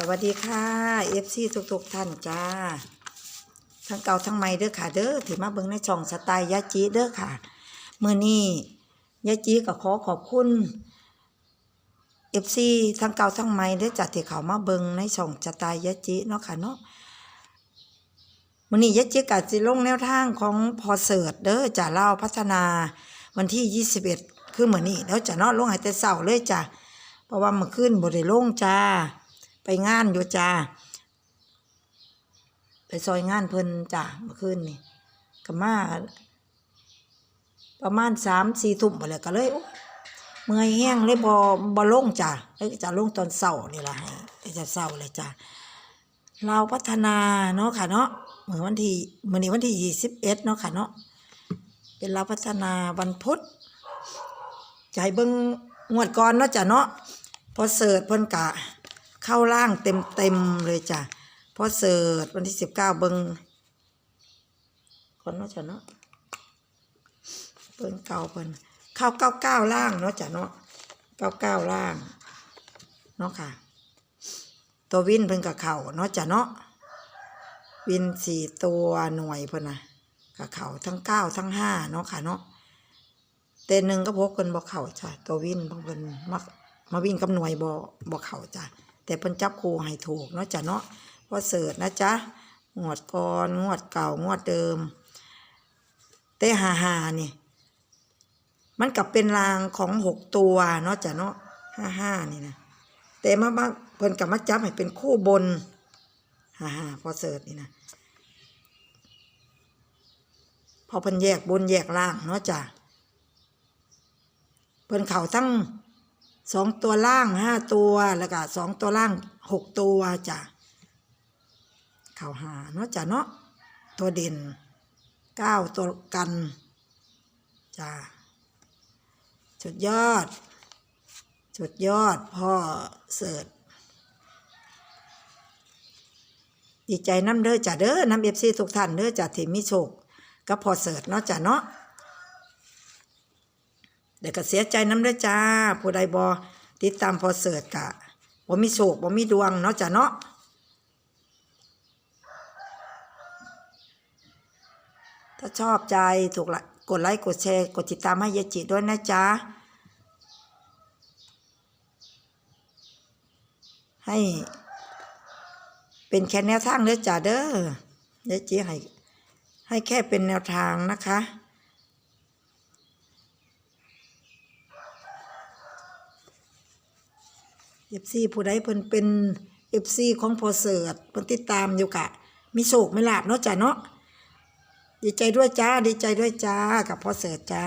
สวัสดีค่ะเอฟซีทุกๆท่านจ้า ทั้งเก่าทั้งใหม่เด้อค่ะ เด้อที่มาเบิ่งในช่องสไตล์ยาจีเด้อค่ะมื้อนี้ยาจีก็ขอขอบคุณเอฟซีทั้งเก่าทั้งใหม่เด้อจ้ะที่เขามาเบิ่งในช่องสไตล์ยาจีเนาะค่ะเนาะมื้อนี้ยาจีก็สิลงแนวทางของพอเสิร์ตเด้อจ้ะเล่าพัฒนาวันที่ 21 คือมื้อนี้แล้วจ้ะเนาะลงห้แต่เช้าเลยจ้ะเพราะว่าเมื่อคืนบ่ได้ลงจ้า ไปงานอยู่จ้า ไปซอยงานเพิ่นจ้าเมื่อคืนนี่ก็มาประมาณสามสี่ทุ่มไปเลยก็เลยอ๊ยเมื่อยแห้งเลยบ่บ่ลงจ้าเลยจะลงตอนเช้านี่ละให้จะเช้าเลยจ้าเราพัฒนาเนาะค่ะเนาะเหมื่อวันที่เหมือนวันที่ยี่สิบเอ็ดเนาะค่ะเนาะเป็นเราพัฒนาวันพุธจะให้เบิ่งงวดก่อนเนาะจ้ะเนาะพอเสิร์ชเพิ่นกะ เข้าล่างเต็มเต็มเลยจ้ะพอเสิร์ชวันที่สิบเก้าเบิงคนเนาะจ้ะเนาะเปิ้นเก่าเปิ้นเข้าเก้าเก้าล่างเนาะจ้ะเนาะเก้าเก้าล่างเนาะค่ะ ตัววินเพิ่นกับเข่าเนาะจ้ะเนาะวินสี่ตัวหน่วยเพิ่นนะกับเข่าทั้งเก้าทั้งห้าเนาะค่ะเนาะแต่หนึ่งก็พกเพิ่นบ่เข่าจ้ะตัววินเพิ่นมักมาวิ่งกับหน่วยบอบอเข่าจ้ะ แต่เพิ่นจับครูให้ถูกเนาะจ้ะเนาะพอเสิร์ชนะจ๊ะงวดก่อนงวดเก่างวดเดิมแต่หาหานี่มันกลับเป็นรางของหกตัวเนาะจ้ะเนาะห้าห้านี่นะแต่มาบ้างเพิ่นกลับมาจับให้เป็นคู่บนหาหาพอเสิร์ชนี่นะพอเพิ่นแยกบนแยกล่างเนาะจ้ะเพิ่นเข่าทั้ง สองตัวล่างห้าตัวแล้วก็สองตัวล่างหกตัวจ้ะเข่าหาเนาะจ้ะเนาะตัวเด่นเก้าตัวกันจ้ะสุดยอดสุดยอดพ่อเสิร์ชดีใจน้ำเด้อจ้ะเด้อน้ำเอฟซีทุกท่านเด้อจ้ะที่มีโชคก็พอเสิร์ชเนาะจ้ะเนาะ เดี๋ยวก็เสียใจน้ำด้อจ้า ผู้ใดบอติดตามพอเสิร์ชกะบ่มีโศกบ่มีดวงเนาะจ้ะเนาะถ้าชอบใจถูกละกดไลค์กดแชร์ กดติดตามให้ยายจิด้วยนะจ๊ะ ให้เป็นแค่แนวทางเด้อจ้าเด้อยายจิให้ให้แค่เป็นแนวทางนะคะ เอฟซีผู้ใดเพิ่นเป็นเอฟซีของพอเสิร์ตเพิ่นติดตามอยู่กะ มีโศกไม่ลาบเนาะจ้ะเนาะดีใจด้วยจ้าดีใจด้วยจ้ากับพอเสิร์ตจ้า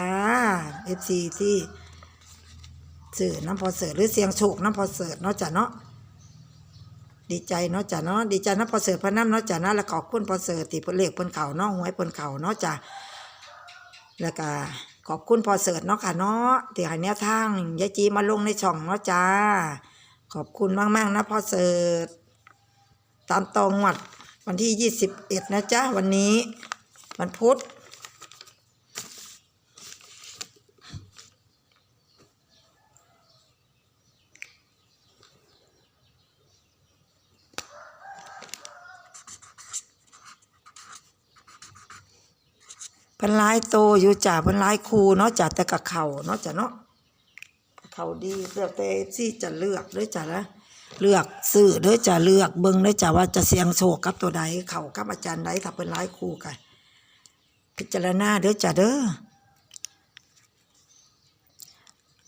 เอฟซีที่สื่อน้ำพอเสิร์ตหรือเสียงโศกน้ำพอเสิร์ตเนาะจ้ะเนาะดีใจเนาะจ้ะเนาะดีใจน้ำพอเสิร์ตพน้ำเนาะจ้ะนาะแล้วขอบคุณพอเสิร์ตที่เพิ่นเลขเพิ่นเข่าเนาะหวยเพิ่นเข่าเนาะจ้ะแล้วก็ขอบคุณพอเสิร์ตเนาะค่ะเนาะที่ให้แนวทางยายจีมาลงในช่องเนาะจ้า ขอบคุณมาก ๆ นะพ่อเสิร์ตตามตองวัดวันที่ยี่สิบเอ็ดนะจ๊ะ วันนี้ วันพุธพันร้ายโตอยู่จ่าพันร้ายครูเนาะจ่าแต่กับเขาเนาะจ่าเนาะ เขาดีเลือกแต่ที่จะเลือกด้วยจ้ะนะเลือกซื้อด้วยจะเลือกเบิ่งด้วยจ้ะว่าจะเสียงโชคกับตัวใดเขากับอาจารย์ใดถ้าเป็นร้ายคู่กัน พิจารณาด้อจ้ะเด้อ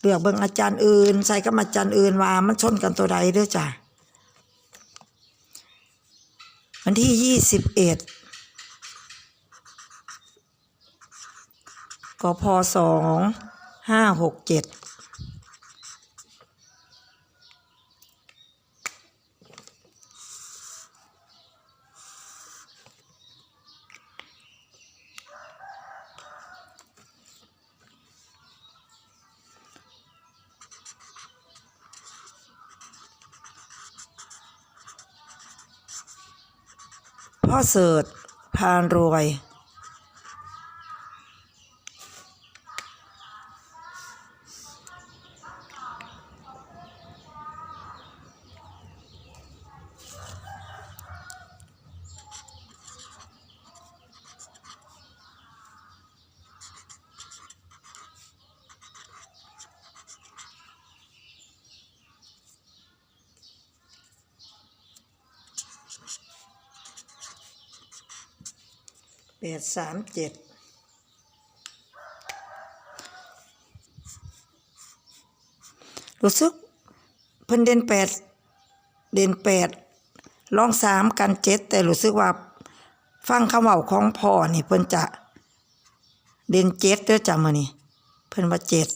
เลือกเบิ่งอาจารย์อื่น ใส่กับอาจารย์อื่นว่ามันชนกันตัวใดด้อจ้ะวันที่ยี่สิบเอ็ดกพสองห้าหกเจ็ด พ่อเสิร์ชพานรวย แปดสามเจ็ดรู้สึกเพิ่นเด่นแปดเด่นแปดลองสามกันเจ็ดแต่รู้สึกว่า ฟังคำเว้าของพ่อนี่เพิ่นจะเด่นเจ็ดเด้อจ้ะมื้อนี้เพิ่นว่าเจ็ด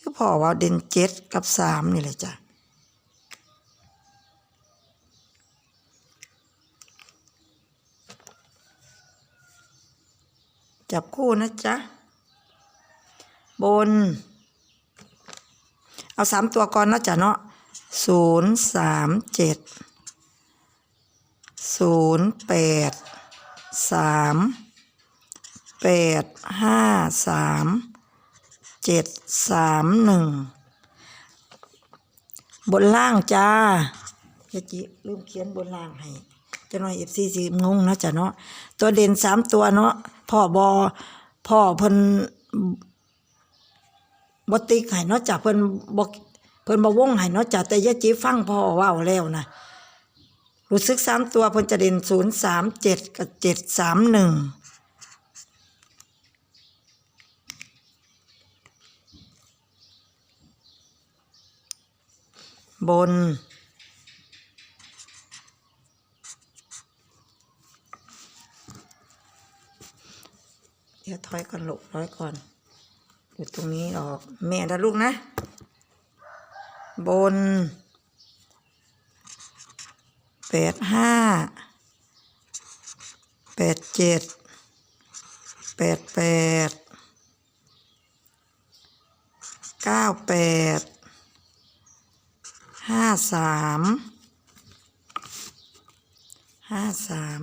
คือพ่อว่าเด่นเจ็ดกับสามนี่แหละจ้ะ จับคู่นะจ๊ะ บน เอาสามตัวก่อนนะจ๊ะเนาะศูนย์สามเจ็ดศูนย์แปดสามแปดห้าสามเจ็ดสามหนึ่งบนล่างจ้าเจจิลืมเขียนบนล่างให้ จะหน่อยเอฟซีสิงงนะจ๊ะเนาะตัวเด่นสามตัวเนาะพ่อบอพ่อเพิ่นบติกให้เนาะจ้ะเพิ่นบอกเพิ่นบวงให้เนาะจ้ะแต่ยะจีฟังพ่อว้าแล้วนะรู้สึกสามตัวเพิ่นจะเด่นศูนย์สามเจ็ดกับเจ็ดสามหนึ่งบน เดี๋ยวถอยก่อนลูกถอยก่อนอยู่ตรงนี้ออก แม่นะลูกนะ บนแปดห้าแปดเจ็ดแปดแปดเก้าแปดห้าสามห้าสาม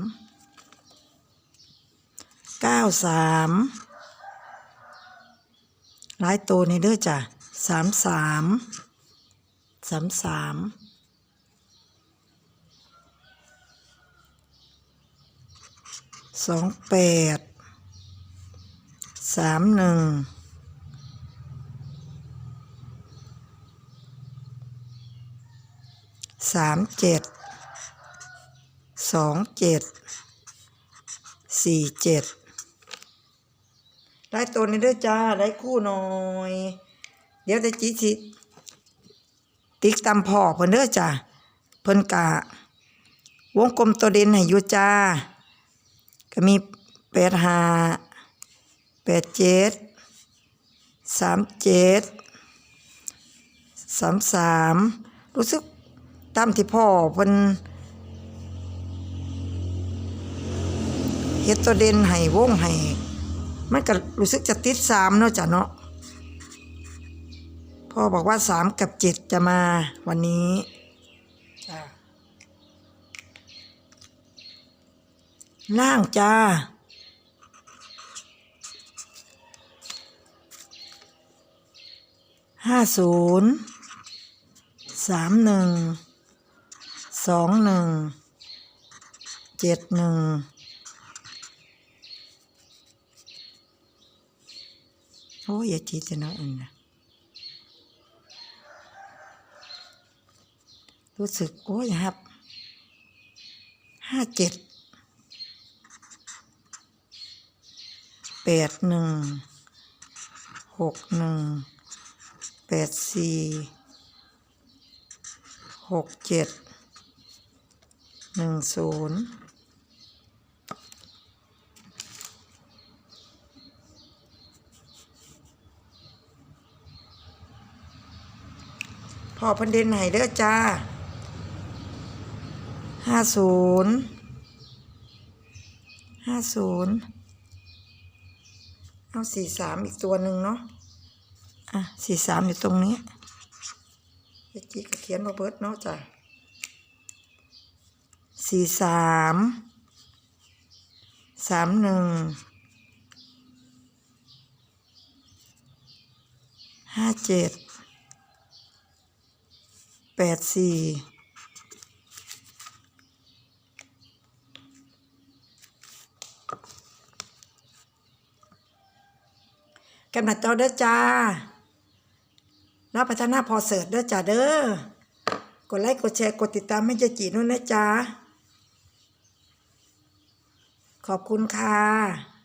เก้าสามหลายตัวในเด้อจ้ะสามสามสามสามสองแปดสามหนึ่งสามเจ็ดสองเจ็ดสี่เจ็ด ได้ตัวนี้ด้วยจ้า ได้คู่หน่อย เดี๋ยวได้จีสิติ๊กตำพ่อเพิ่นเด้อจ้าเพิ่นกะ วงกลมตัวเด่นให้อยู่จ้า ก็มีแปดห้าแปดเจ็ดสามเจ็ดสามสามรู้สึกตามที่พ่อเพิ่นเฮ็ดตัวเด่นให้วงให้ มันก็รู้สึกจะติดสามเนาะจ้ะเนาะพ่อบอกว่าสามกับเจ็ดจะมาวันนี้จ้ะล่างจ้าห้าศูนย์สามหนึ่งสองหนึ่งเจ็ดหนึ่ง โอ้ยจีจะเนาะอันนะรู้สึก โอ้ยครับห้าเจ็ดแปดหนึ่งหกหนึ่งแปดสี่หกเจ็ดหนึ่งศูนย์ พอพันเด่นให้เด้อจ้าห้าศูนย์ห้าศูนย์เอาสี่สามอีกตัวหนึ่งเนาะอะสี่สามอยู่ตรงนี้เมื่อกี้ก็เขียนมาเบิดเนาะจ้ะสี่สามสามหนึ่งห้าเจ็ด แปดสี่กำนัดเจ้าเด้อจ้ารับพัฒนาพอเสิร์ตเด้อจ้าเด้อกดไลค์กดแชร์กดติดตามให้เจจีนู่นนะจ้าขอบคุณค่ะ